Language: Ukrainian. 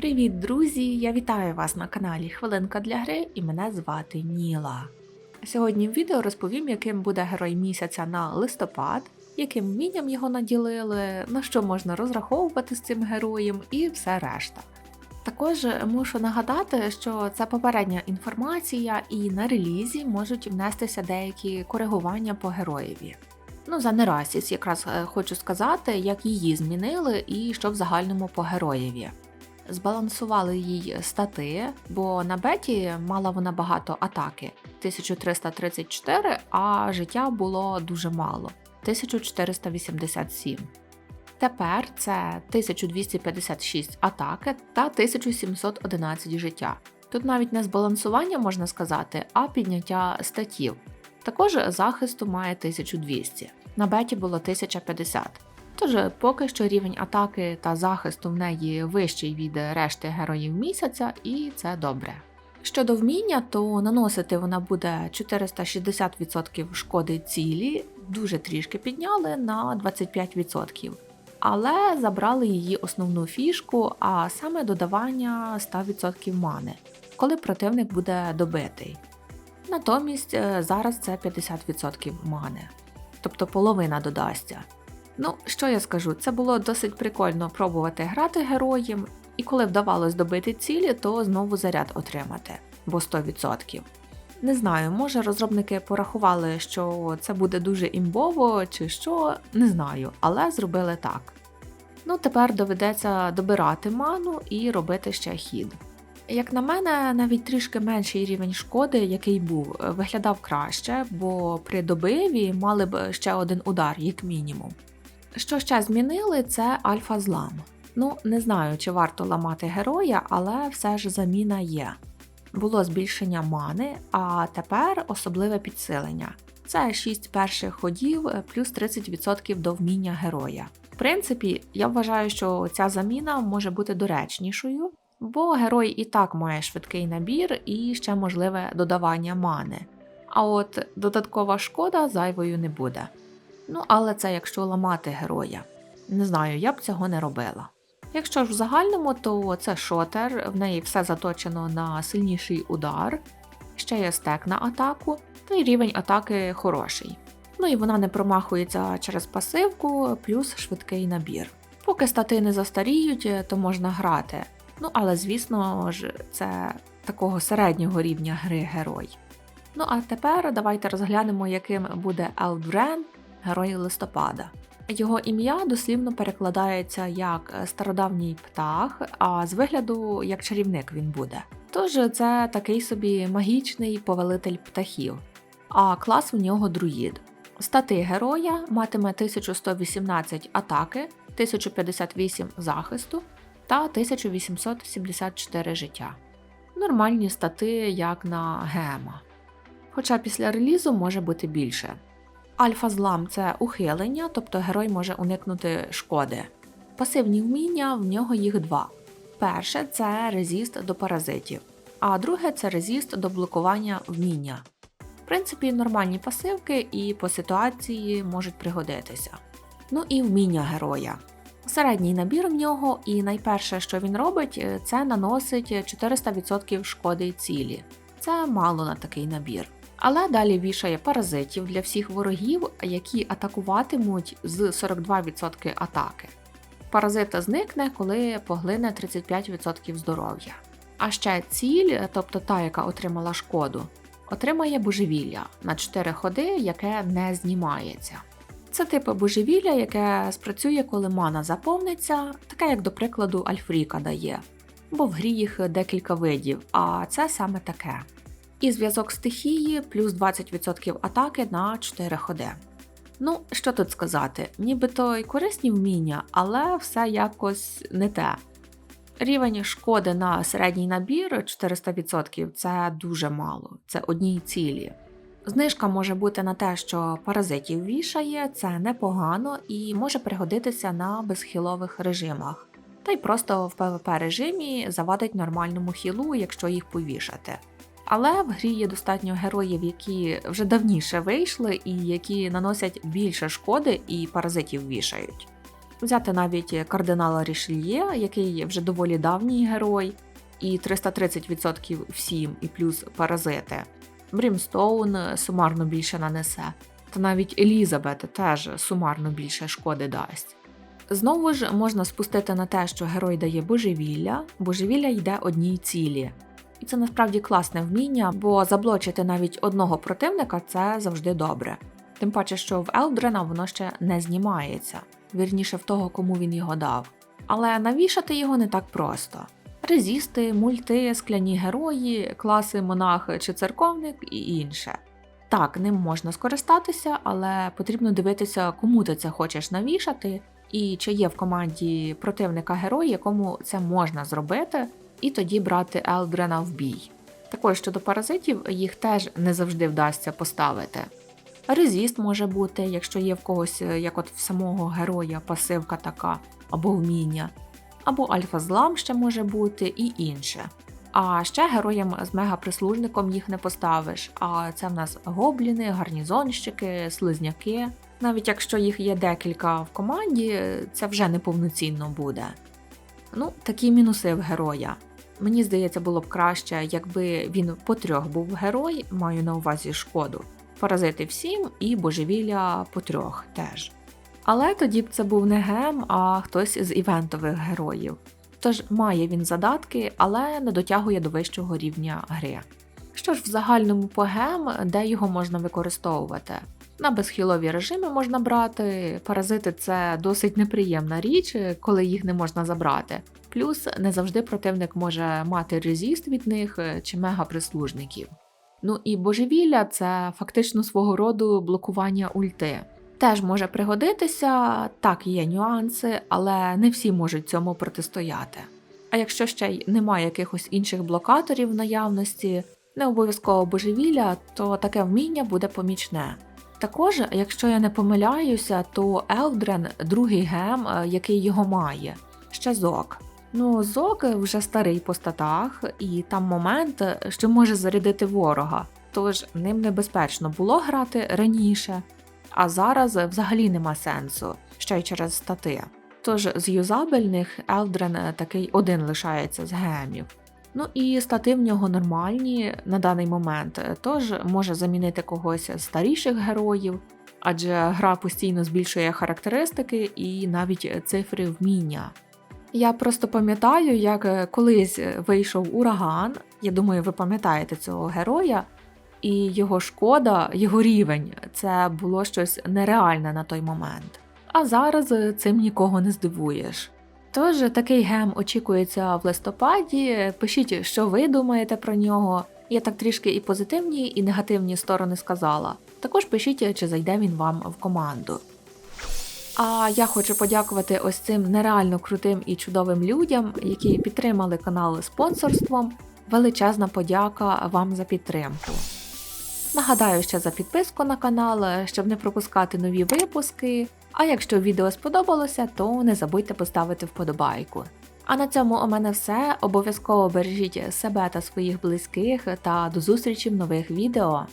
Привіт, друзі! Я вітаю вас на каналі Хвилинка для гри і мене звати Ніла. Сьогодні в відео розповім, яким буде герой місяця на листопад, яким вмінням його наділили, на що можна розраховувати з цим героєм і все решта. Також мушу нагадати, що це попередня інформація, і на релізі можуть внестися деякі коригування по героєві. Ну, за Нерасіс якраз е, хочу сказати, як її змінили і що в загальному по героєві. Збалансували їй стати, бо на беті мала вона багато атаки 1334, а життя було дуже мало 1487. Тепер це 1256 атаки та 1711 життя. Тут навіть не збалансування можна сказати, а підняття статів. Також захисту має 1200, на беті було 1050. Тож поки що рівень атаки та захисту в неї вищий від решти героїв місяця, і це добре. Щодо вміння, то наносити вона буде 460% шкоди цілі, дуже трішки підняли на 25%. Але забрали її основну фішку, а саме додавання 100% мани, коли противник буде добитий. Натомість е, зараз це 50% мани, тобто половина додасться. Ну, що я скажу, це було досить прикольно пробувати грати героєм, і коли вдавалось добити цілі, то знову заряд отримати, бо 100%. Не знаю, може розробники порахували, що це буде дуже імбово чи що, не знаю, але зробили так. Ну, тепер доведеться добирати ману і робити ще хід. Як на мене, навіть трішки менший рівень шкоди, який був, виглядав краще, бо при добиві мали б ще один удар, як мінімум. Що ще змінили, це альфа злам. Ну, не знаю, чи варто ламати героя, але все ж заміна є. Було збільшення мани, а тепер особливе підсилення. Це 6 перших ходів плюс 30% до вміння героя. В принципі, я вважаю, що ця заміна може бути доречнішою, бо герой і так має швидкий набір і ще можливе додавання мани. А от додаткова шкода зайвою не буде. Ну, але це якщо ламати героя. Не знаю, я б цього не робила. Якщо ж в загальному, то це шотер, в неї все заточено на сильніший удар, ще є стек на атаку, та й рівень атаки хороший. Ну і вона не промахується через пасивку, плюс швидкий набір. Поки стати не застаріють, то можна грати. Ну, але звісно ж, це такого середнього рівня гри герой. Ну а тепер давайте розглянемо, яким буде Елдрен Герой листопада. Його ім'я дослівно перекладається як стародавній птах, а з вигляду як чарівник він буде. Тож це такий собі магічний повелитель птахів, а клас у нього друїд. Стати героя матиме 1118 атаки, 1058 захисту та 1874 життя. Нормальні стати, як на гема. Хоча після релізу може бути більше. Альфа-злам це ухилення, тобто герой може уникнути шкоди. Пасивні вміння в нього їх два. Перше це резіст до паразитів, а друге це резіст до блокування вміння. В принципі, нормальні пасивки і по ситуації можуть пригодитися. Ну і вміння героя. Середній набір в нього, і найперше, що він робить, це наносить 400% шкоди цілі. Це мало на такий набір. Але далі вішає паразитів для всіх ворогів, які атакуватимуть з 42% атаки. Паразит зникне, коли поглине 35% здоров'я. А ще ціль, тобто та, яка отримала шкоду, отримає божевілля на 4 ходи, яке не знімається. Це типу божевілля, яке спрацює, коли мана заповниться, таке як, до прикладу, Альфріка дає, бо в грі їх декілька видів, а це саме таке і зв'язок стихії плюс 20% атаки на 4 ходи. Ну, що тут сказати, нібито й корисні вміння, але все якось не те. Рівень шкоди на середній набір 400% це дуже мало, це одній цілі. Знижка може бути на те, що паразитів вішає, це непогано і може пригодитися на безхілових режимах, та й просто в ПВП режимі завадить нормальному хілу, якщо їх повішати. Але в грі є достатньо героїв, які вже давніше вийшли і які наносять більше шкоди і паразитів вішають. Взяти навіть кардинала Рішельє, який вже доволі давній герой, і 330% всім, і плюс паразити. Брімстоун сумарно більше нанесе, та навіть Елізабет теж сумарно більше шкоди дасть. Знову ж можна спустити на те, що герой дає божевілля, божевілля йде одній цілі. І це насправді класне вміння, бо заблочити навіть одного противника це завжди добре. Тим паче, що в Елдрена воно ще не знімається, вірніше в того, кому він його дав. Але навішати його не так просто. Резісти, мульти, скляні герої, класи монах чи церковник і інше. Так, ним можна скористатися, але потрібно дивитися, кому ти це хочеш навішати, і чи є в команді противника герой, якому це можна зробити, і тоді брати Елдрена в бій. Також щодо паразитів, їх теж не завжди вдасться поставити. Резіст може бути, якщо є в когось, е, як от в самого героя, пасивка така або вміння, або альфа-злам ще може бути і інше. А ще героям з мегаприслужником їх не поставиш. А це в нас гобліни, гарнізонщики, слизняки. Навіть якщо їх є декілька в команді, це вже неповноцінно буде. Ну, такі мінуси в героя. Мені здається, було б краще, якби він по трьох був герой, маю на увазі шкоду. Паразити всім і божевілля по трьох теж. Але тоді б це був не гем, а хтось з івентових героїв. Тож має він задатки, але не дотягує до вищого рівня гри. Що ж в загальному по гем, де його можна використовувати? На безхілові режими можна брати, паразити це досить неприємна річ, коли їх не можна забрати. Плюс не завжди противник може мати резіст від них чи мегаприслужників. Ну і божевілля це фактично свого роду блокування ульти. Теж може пригодитися, так є нюанси, але не всі можуть цьому протистояти. А якщо ще й немає якихось інших блокаторів в наявності, не обов'язково божевілля, то таке вміння буде помічне. Також, якщо я не помиляюся, то Елдрен другий гем, е, який його має, ще зок. Ну, зок вже старий по статах, і там момент, що може зарядити ворога, тож ним небезпечно було грати раніше, а зараз взагалі нема сенсу, ще й через стати. Тож з юзабельних Елдрен такий один лишається з гемів. Ну і стати в нього нормальні на даний момент, тож може замінити когось з старіших героїв, адже гра постійно збільшує характеристики і навіть цифри вміння. Я просто пам'ятаю, як колись вийшов ураган. Я думаю, ви пам'ятаєте цього героя, і його шкода, його рівень це було щось нереальне на той момент. А зараз цим нікого не здивуєш. Тож такий гем очікується в листопаді. Пишіть, що ви думаєте про нього. Я так трішки і позитивні, і негативні сторони сказала. Також пишіть, чи зайде він вам в команду. А я хочу подякувати ось цим нереально крутим і чудовим людям, які підтримали канал спонсорством. Величезна подяка вам за підтримку. Нагадаю ще за підписку на канал, щоб не пропускати нові випуски. А якщо відео сподобалося, то не забудьте поставити вподобайку. А на цьому у мене все. Обов'язково бережіть себе та своїх близьких та до зустрічі в нових відео.